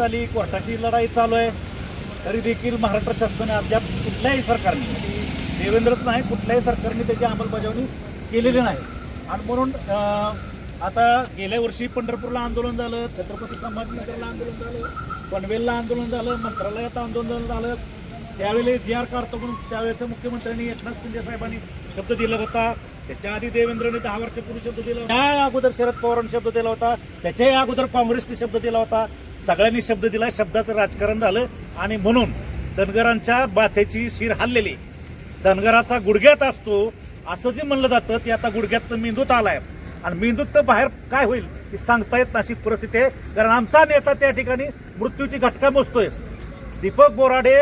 झाली कोर्टाची लढाई चालू आहे. तरी देखील महाराष्ट्र शासनाने अद्याप कुठल्याही सरकारने देवेंद्रच नाही कुठल्याही सरकारने त्याची अंमलबजावणी केलेली नाही. आणि म्हणून आता गेल्या वर्षी पंढरपूरला आंदोलन झालं छत्रपती संभाजीनगरला आंदोलन झालं पनवेलला आंदोलन झालं मंत्रालयात आंदोलन झालं. त्यावेळी जी आर काढतो म्हणून त्यावेळेच्या मुख्यमंत्र्यांनी एकनाथ शिंदे साहेबांनी शब्द दिला होता. त्याच्या आधी देवेंद्रने दहा वर्षापूर्वी शब्द दिला त्या अगोदर शरद पवारांनी शब्द दिला होता. त्याच्याही अगोदर काँग्रेसने शब्द दिला होता. सगळ्यांनी शब्द दिला. शब्दाचं राजकारण झालं. आणि म्हणून धनगरांच्या बाथेची शिर हल्लेली. धनगराचा गुडघ्यात असतो. असं जे म्हणलं जातं ते आता गुडघ्यात मेंदूत आलाय. आणि मेंदूत तर बाहेर काय होईल ती सांगता येत नाशिक परिस्थिती आहे. कारण आमचा नेता त्या ठिकाणी मृत्यूची घटका मोजतोय. दीपक बोराडे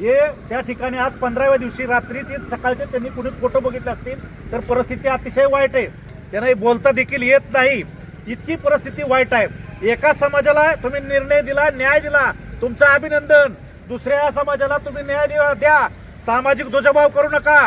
हे त्या ठिकाणी आज पंधराव्या दिवशी रात्री ते सकाळचे त्यांनी कुणी फोटो बघितले असतील तर परिस्थिती अतिशय वाईट आहे. त्यांना हे बोलता देखील येत नाही. इतकी परिस्थिती वाईट आहे. एका समाजाला तुम्ही निर्णय दिला न्याय दिला तुमचं अभिनंदन. दुसऱ्या समाजाला तुम्ही न्याय दिला द्या. सामाजिक दुजाभाव करू नका.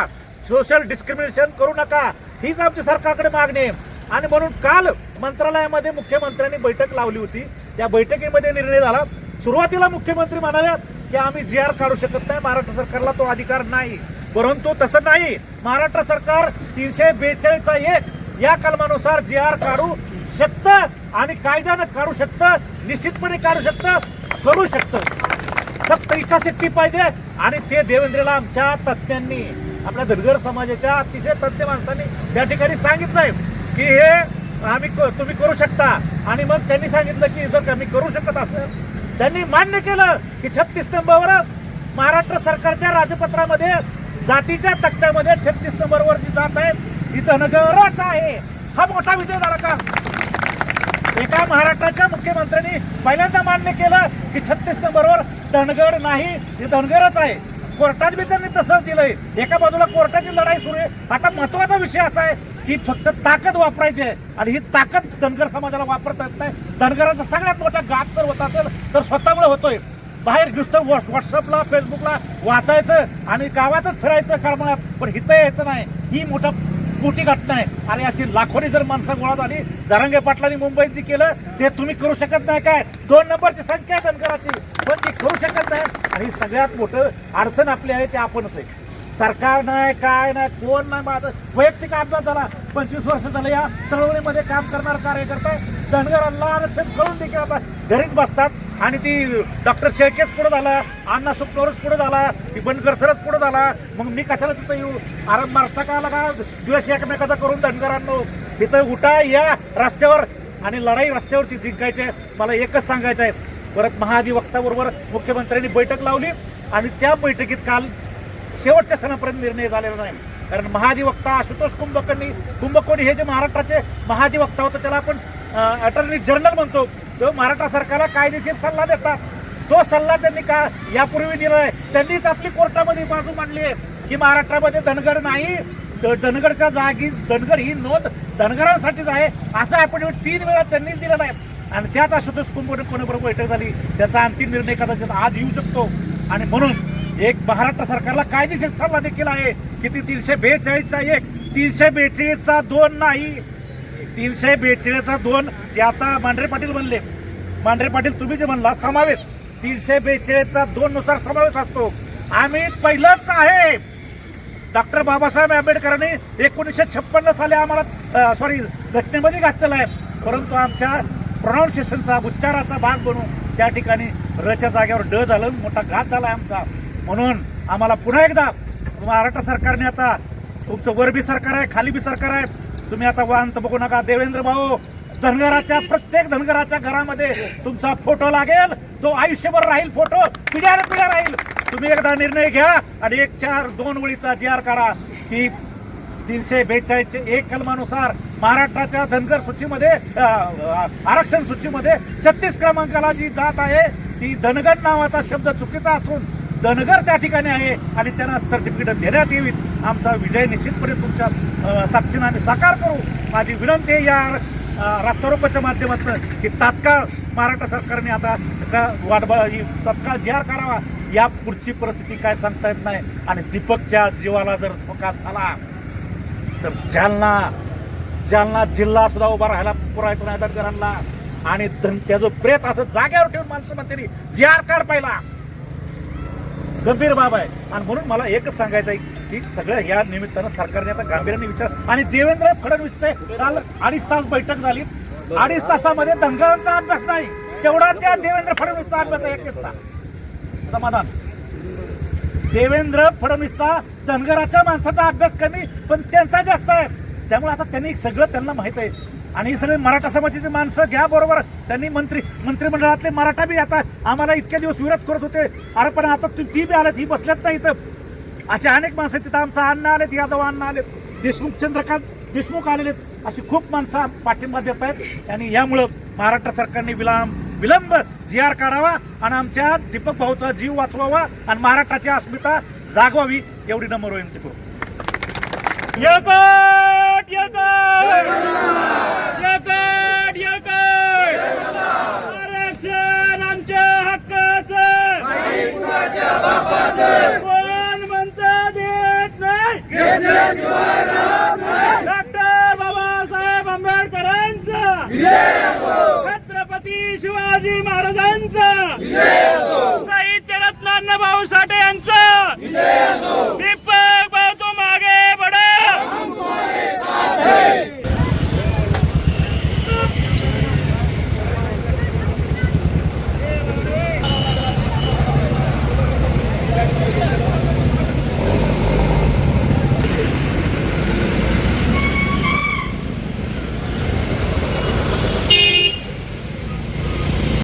सोशल डिस्क्रिमिनेशन करू नका. हीच आमची सरकारकडे मागणी आहे. आणि म्हणून काल मंत्रालयामध्ये मुख्यमंत्र्यांनी बैठक लावली होती. त्या बैठकीमध्ये निर्णय झाला. सुरुवातीला मुख्यमंत्री म्हणाल्या की आम्ही जी आर काढू शकत नाही. महाराष्ट्र सरकारला तो अधिकार नाही. परंतु तसं नाही. महाराष्ट्र सरकार तीनशे बेचाळीसचा एक या कलमानुसार जी आर काढू शकतं आणि कायद्यानं काढू शकतं निश्चितपणे काढू शकतं करू शकतं. फक्त इच्छाशक्ती पाहिजे आणि ते देवेंद्रला आमच्या तज्ज्ञांनी आपल्या धनगर समाजाच्या अतिशय तज्ज्ञ माणसांनी त्या ठिकाणी सांगितलंय की हे आम्ही क- तुम्ही करू शकता. आणि मग त्यांनी सांगितलं की जर आम्ही करू शकत असेल त्यांनी मान्य केलं की छत्तीस नंबर महाराष्ट्र सरकारच्या राजपत्रामध्ये जातीच्या तक्त्यामध्ये छत्तीस नंबरवर जी जात आहे ती धनगरच आहे. हा मोठा विजय झाला का? एका महाराष्ट्राच्या मुख्यमंत्र्यांनी पहिल्यांदा मान्य केलं की छत्तीस नंबरवर धनगर नाही ही धनगरच आहे. कोर्टात बी त्यांनी तसंच दिलंय. एका बाजूला कोर्टाची लढाई सुरू आहे. आता महत्त्वाचा विषय असा आहे की फक्त ताकद वापरायची आहे. आणि ही ताकद धनगर समाजाला वापरता येत नाही. धनगराचा सगळ्यात मोठा गाठ जर होत असेल तर स्वतःमुळे होतोय. बाहेर नुसतं व्हॉट्स- व्हॉट्सअपला फेसबुकला वाचायचं आणि गावातच फिरायचं कारण पण हिथं यायचं नाही. ही मोठा मोठी घटना आहे. आणि अशी लाखोनी जर माणसं गोळा झाली जरांगे पाटलांनी मुंबईत जी केलं ते तुम्ही करू शकत नाही काय? दोन नंबरची संख्या आहे धनगराची. पण ती करू शकत नाही. आणि सगळ्यात मोठं अडचण आपली आहे ते आपणच आहे. सरकार नाही काय नाही कोण नाही माझं. वैयक्तिक अपघात झाला पंचवीस वर्ष झालं या चळवळीमध्ये काम करणार कार्यकर्ता धनगरांना आरक्षण करून देखील आता घरीच बसतात. आणि ती डॉक्टर शेळकेच पुढे झाला अण्णा सुपटोरच पुढे झाला ती बनकर सरच पुढे झाला. मग मी कशाला तिथं येऊ? आराम मारता का आला का? दिवस एकमेकाचा करून धनगरांनो. तिथं उठा या रस्त्यावर आणि लढाई रस्त्यावरची जिंकायची. आहे मला एकच सांगायचं आहे परत महाधिवक्ताबरोबर मुख्यमंत्र्यांनी बैठक लावली आणि त्या बैठकीत काल शेवटच्या सणापर्यंत निर्णय झालेला नाही. कारण महाधिवक्ता आशुतोष कुंभकोणी कुंभकोणी हे जे महाराष्ट्राचे महाधिवक्ता होतं त्याला आपण अटर्नी जनरल म्हणतो. तो महाराष्ट्र सरकारला कायदेशीर सल्ला देतात तो सल्ला त्यांनी का यापूर्वी दिला आहे त्यांनीच आपली कोर्टामध्ये बाजू मांडली आहे की महाराष्ट्रामध्ये धनगर नाही. धनगरच्या जागी धनगर ही नोंद धनगरांसाठीच आहे असं आपण तीन वेळा त्यांनीच दिलेला आहे आणि त्याच आशुतोष कुंभकोणी कोणाबरोबर बैठक झाली त्याचा अंतिम निर्णय कदाचित आज येऊ शकतो. आणि म्हणून एक महाराष्ट्र सरकारला कायदेशीर सल्ला देखील आहे की ती तीनशे बेचाळीसचा एक तीनशे बेचाळीसचा दोन नाही. तीनशे बेचाळीसचा दोन ते आता मांढरे पाटील म्हणले मांढरे पाटील तुम्ही जे म्हणला समावेश. तीनशे बेचाळीसचा दोन नुसार समावेश असतो. आम्ही पहिलंच आहे. डॉक्टर बाबासाहेब आंबेडकरांनी एकोणीसशे छप्पन्न साली आम्हाला सॉरी घटनेमध्ये घातलेला आहे. परंतु आमच्या प्रोनाऊन्सिएशनचा उच्चाराचा भाग बनून त्या ठिकाणी रच्या जागेवर ड झालं मोठा घात झाला आमचा. म्हणून आम्हाला पुन्हा एकदा महाराष्ट्र सरकारने आता तुमचं वर बी सरकार आहे खाली बी सरकार आहे तुम्ही आता वाहन बघू नका. देवेंद्र भाऊ धनगराच्या प्रत्येक धनगराच्या घरामध्ये तुमचा फोटो लागेल. तो आयुष्यभर राहील फोटो पिढ्या पिढ्या राहील. तुम्ही एकदा निर्णय घ्या आणि एक चार दोन ओळीचा जी आर करा की तीनशे बेचाळीसचे एक कलमानुसार महाराष्ट्राच्या धनगर सूचीमध्ये आरक्षण सूचीमध्ये छत्तीस क्रमांकाला जी जात आहे ती धनगर नावाचा शब्द चुकीचा असून धनगर त्या ठिकाणी आहे आणि त्यांना सर्टिफिकेट देण्यात येवीत. आमचा विजय निश्चितपणे तुमच्या अ, आम्ही साकार करू. माझी विनंती आहे या अ, माध्यमातून की तात्काळ महाराष्ट्र सरकारने आता का वाटबा ही तत्काळ जी आर करावा या पुढची परिस्थिती काय सांगता येत नाही. आणि दीपकच्या जीवाला जर धोका झाला तर जालना जालना जिल्हा सुद्धा उभा राहायला पुरायचं नाही दरकरांना आणि धन- त्याचं प्रेत असं जाग्यावर ठेवून माणसं म्हणते जी आर कार्ड पाहिला. गंभीर बाब आहे. आणि म्हणून मला एकच सांगायचं आहे की सगळं या निमित्तानं सरकारने आता गांभीर्याने विचार आणि देवेंद्र फडणवीसचे काल अडीच तास बैठक झाली. अडीच तासामध्ये धनगरांचा अभ्यास नाही. तेवढा त्या देवेंद्र फडणवीसचा अभ्यास आहे एकटेचा समाधान. देवेंद्र फडणवीसचा धनगराच्या माणसाचा अभ्यास कमी पण त्यांचा जास्त आहे. त्यामुळे आता त्यांनी सगळं त्यांना माहीत आहे. आणि हे सगळे मराठा समाजाची माणसं घ्या बरोबर. त्यांनी मंत्री मंत्रिमंडळातले मराठा बी आता आम्हाला इतक्या दिवस विरोध करत होते. अरे पण आता तू ती बी आल्यात ही बसल्यात नाही इथं. असे अनेक माणसं आहेत. तिथं आमचा अण्णा आलेत यादव अण्णा आलेत. देशमुख चंद्रकांत देशमुख आलेले आहेत अशी खूप माणसं पाठिंबा देत आहेत. आणि यामुळं महाराष्ट्र सरकारने विलंब विलंब जी आर काढावा आणि आमच्या दीपक भाऊचा जीव वाचवावा आणि महाराष्ट्राची अस्मिता जागवावी एवढी नम्र होईल तिकडून यकट यकट यकट यकट आरक्षण आमच्या हक्काचं! कोण म्हणतं देत नाही! डॉक्टर बाबासाहेब आंबेडकरांचं! छत्रपती शिवाजी महाराजांचा! साहित्य रत्न भाऊ साठे यांचं!